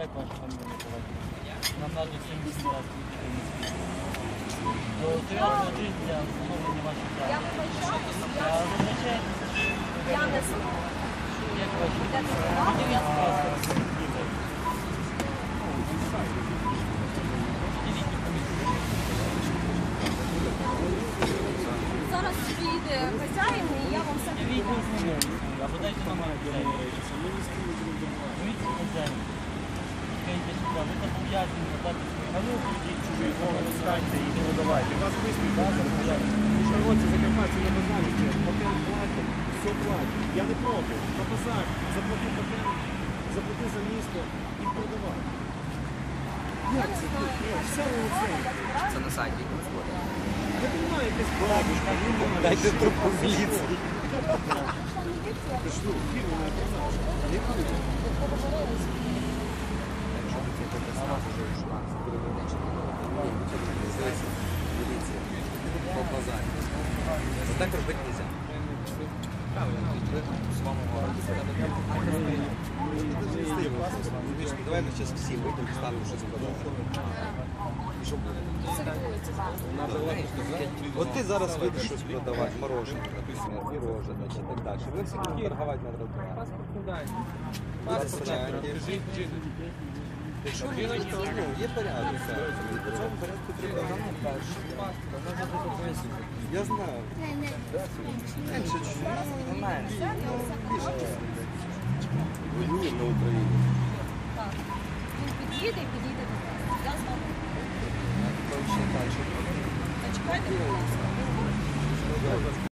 Як ваша фамілія? Нам надо 70 разів. До серйозного дій для встановлення ваших прав. Я вибачаюсь, Я я, визначаю, я не знаю. як ваші Де це права? Подивіть паспорт. Зараз піде хазяїн і я вам все Дивіть покажу. не знайомі. Або дайте номер хазяїна. Дивіться хазяїн. Сюди, ви зобов'язані надати А ну, ідіть чужі голови, встаньте і не видавайте. Вас висвітлюють. Шарлотці закарпатці не базарите. Патент платять, все платять. Я не проти. На базар, заплати патент, заплати за місто і продавай. Як це? Ні, все на це. Це на сайті господи. Я розумію, якась бабушка, ну, Дайте трубку міліції. Ти що, фірма не продаж. Не буде. Якщо ви це протестав, вже йшла з Міліція. По базарі. Так робити нельзя. Давай ми зараз всі вийдемо, станемо щось що буде? От ти зараз вийдеш щось продавати, морожене, пірожне чи так далі. Ви всі торгувати на тротуарі. Паспорт не дайте. Є порядок. Порядку треба Я знаю. Менше чуть-чуть. Менше. Воюємо на Україні. Під'їде і вас. Я з що Чекайте, будь ласка.